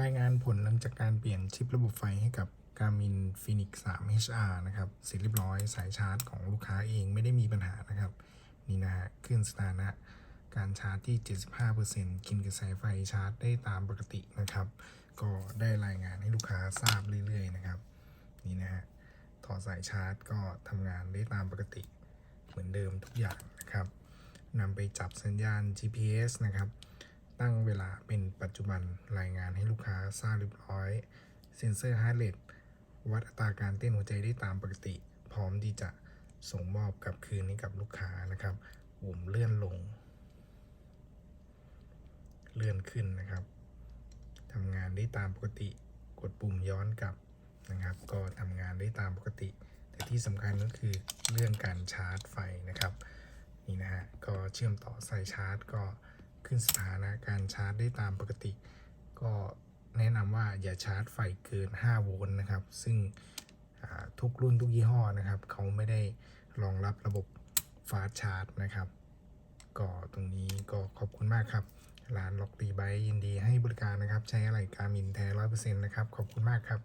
รายงานผลหลังจากการเปลี่ยนชิประบบไฟให้กับ Garmin Phoenix 3 HR นะครับ เสร็จเรียบร้อยสายชาร์จของลูกค้าเองไม่ได้มีปัญหานะครับ นี่นะฮะขึ้นสถานะ การชาร์จที่ 75%กินกระแสไฟชาร์จได้ตามปกตินะครับ ก็ได้รายงานให้ลูกค้าทราบเรื่อยๆนะครับ นี่นะฮะถอดสายชาร์จก็ทำงานได้ตามปกติ เหมือนเดิมทุกอย่างนะครับนำไปจับสัญญาณ GPS นะครับ ตั้งเวลาเป็นปัจจุบันรายงานให้ลูกค้าทราบเรียบร้อย เซ็นเซอร์ฮาร์ดเรทวัดอัตราการเต้นหัวใจได้ตามปกติ พร้อมที่จะส่งมอบกลับคืนให้กับลูกค้านะครับปุ่มเลื่อนลง เลื่อนขึ้นนะครับทำงานได้ตามปกติ กดปุ่มย้อนกลับนะครับ ก็ทำงานได้ตามปกติ แต่ที่สำคัญก็คือเรื่องการชาร์จไฟนะครับ นี่นะฮะ ก็เชื่อมต่อสายชาร์จก็ ขึ้นสถานะการชาร์จได้ตามปกติ ก็แนะนำว่าอย่าชาร์จไฟเกิน 5 โวลต์นะครับ ซึ่งทุกรุ่นทุกยี่ห้อนะครับ เขาไม่ได้รองรับระบบฟาสชาร์จนะครับ ก็ตรงนี้ก็ขอบคุณมากครับ ร้านล็อกดีไบยินดีให้บริการนะครับ ใช้อะไรการมินแท้ร้อยเปอร์เซ็นต์นะครับ ขอบคุณมากครับ